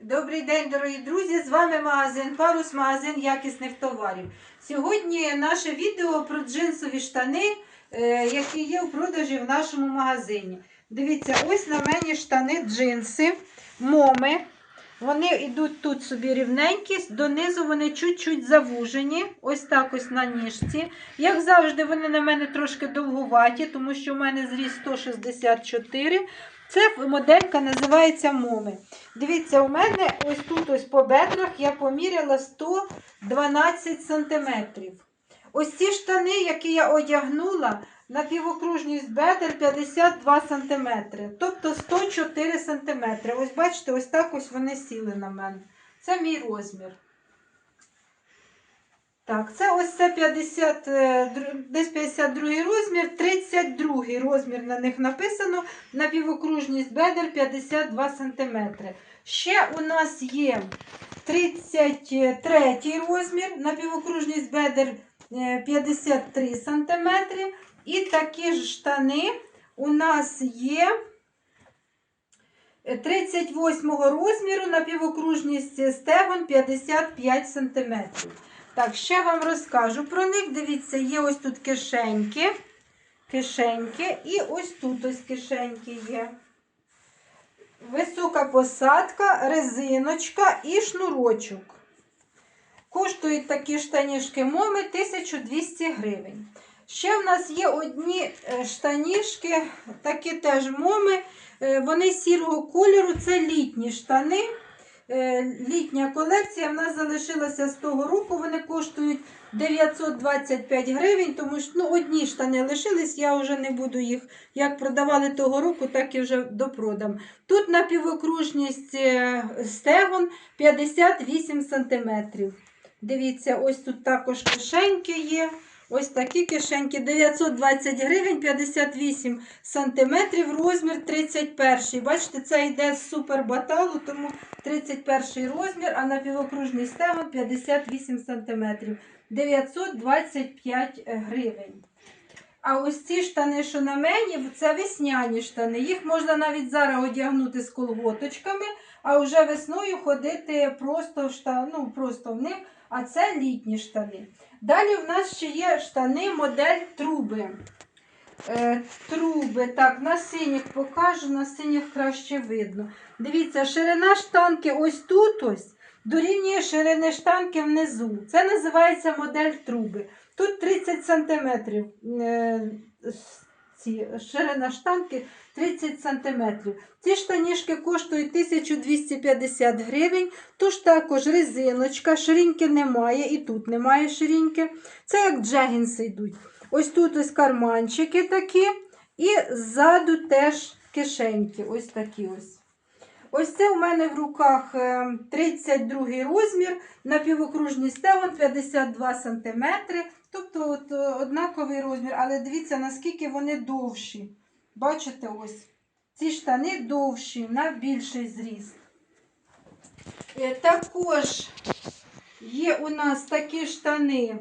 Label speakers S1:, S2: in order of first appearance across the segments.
S1: Добрий день, дорогі друзі! З вами магазин Парус, магазин якісних товарів. Сьогодні наше відео про джинсові штани, е, які є у продажі в нашому магазині. Дивіться, ось на мені штани джинси, моми. Вони йдуть тут собі рівненькі, донизу вони чуть-чуть завужені, ось так ось на ніжці. Як завжди, вони на мене трошки довгуваті, тому що в мене зріст 164. Це моделька називається Моми. Дивіться, у мене ось тут ось по бедрах я поміряла 112 сантиметрів. Ось ці штани, які я одягнула, на півокружність бедер 52 см, тобто 104 см. Ось бачите, ось так ось вони сіли на мене. Це мій розмір. Так, це ось це 50, е, десь 52 розмір, 32 розмір на них написано, на півокружність бедер 52 см. Ще у нас є 33 розмір, на півокружність бедер е, 53 см. І такі ж штани у нас є 38 розміру на півокружність стегон 55 см. Так, ще вам розкажу про них. Дивіться, є ось тут кишеньки. Кишеньки. І ось тут ось кишеньки є. Висока посадка, резиночка і шнурочок. Коштують такі штанішки моми 1200 гривень. Ще в нас є одні е, штанішки, такі теж моми. Е, Вони сірого кольору, це літні штани. Е, Літня колекція в нас залишилася з того року. Вони коштують 925 гривень, тому що ну, одні штани лишились, я вже не буду їх як продавали того року, так і вже допродам. Тут на півокружність е, стегон 58 см. Дивіться, ось тут також кишеньки є. Ось такі кишеньки 920 гривень, 58 сантиметрів, розмір 31. Бачите, це йде з супер баталу, тому 31 розмір, а на півокружний стегон 58 сантиметрів. 925 гривень. А ось ці штани, що на мені, це весняні штани. Їх можна навіть зараз одягнути з колготочками, а вже весною ходити просто в, шта... ну, просто в них, а це літні штани. Далі в нас ще є штани модель труби. Е, труби, так, на синіх покажу, на синіх краще видно. Дивіться, ширина штанки ось тут ось дорівнює ширини штанки внизу. Це називається модель труби. Тут 30 см. Е, ці, ширина штанки 30 см. Ці штанішки коштують 1250 гривень. Тож також резиночка, ширинки немає, і тут немає ширинки. Це як джегінси йдуть. Ось тут ось карманчики такі, і ззаду теж кишеньки. Ось такі ось. Ось це у мене в руках е, 32 розмір, на півокружній стегон 52 см. Тобто от, е, однаковий розмір, але дивіться, наскільки вони довші. Бачите, ось ці штани довші на більший зріст. Е, Також є у нас такі штани.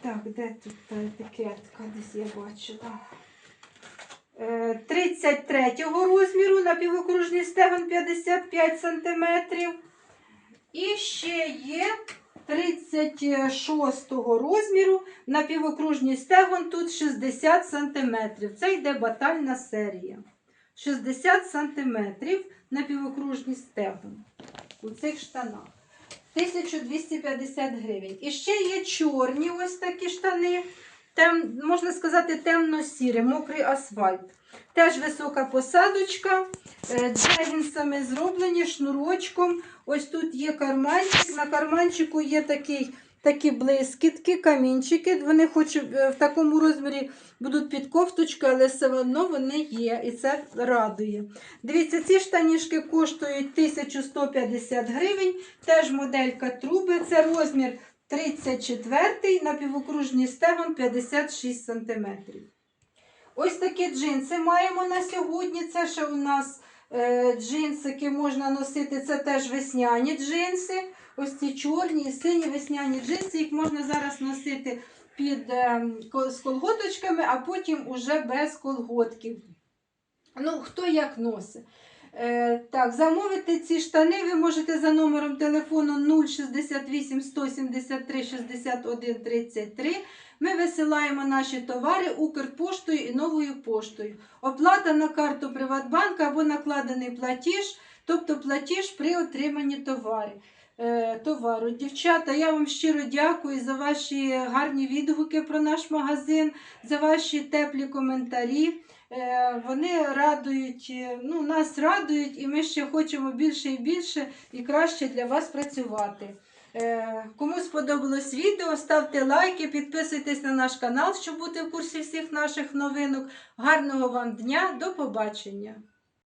S1: Так, де тут та етикетка? Десь я бачила. Е, 33 розміру на півокружній стегон 55 см. І ще є 36 розміру на півокружній стегон тут 60 см. Це йде батальна серія. 60 см на півокружній стегон у цих штанах. 1250 гривень. І ще є чорні ось такі штани. Тем, можна сказати, темно-сірий, мокрий асфальт. Теж висока посадочка, е, джегінсами зроблені, шнурочком. Ось тут є карманчик. На карманчику є такий, такі блискітки, камінчики. Вони хоч е, в такому розмірі будуть під кофточкою, але все одно вони є. І це радує. Дивіться, ці штанішки коштують 1150 гривень. Теж моделька труби. Це розмір 34 на півокружній стегон 56 см. Ось такі джинси маємо на сьогодні. Це ще у нас е, джинсики можна носити. Це теж весняні джинси. Ось ці чорні сині весняні джинси. Їх можна зараз носити під, е, з колготочками, а потім уже без колготків. Ну, хто як носить. Е, так, замовити ці штани ви можете за номером телефону 068 173 61 33. Ми висилаємо наші товари Укрпоштою і новою поштою. Оплата на карту Приватбанка або накладений платіж, тобто платіж при отриманні товару. Е, товару. Дівчата, я вам щиро дякую за ваші гарні відгуки про наш магазин, за ваші теплі коментарі. Е, Вони радують, е, ну, нас радують, і ми ще хочемо більше і більше і краще для вас працювати. Кому сподобалось відео, ставте лайки, підписуйтесь на наш канал, щоб бути в курсі всіх наших новинок. Гарного вам дня, до побачення!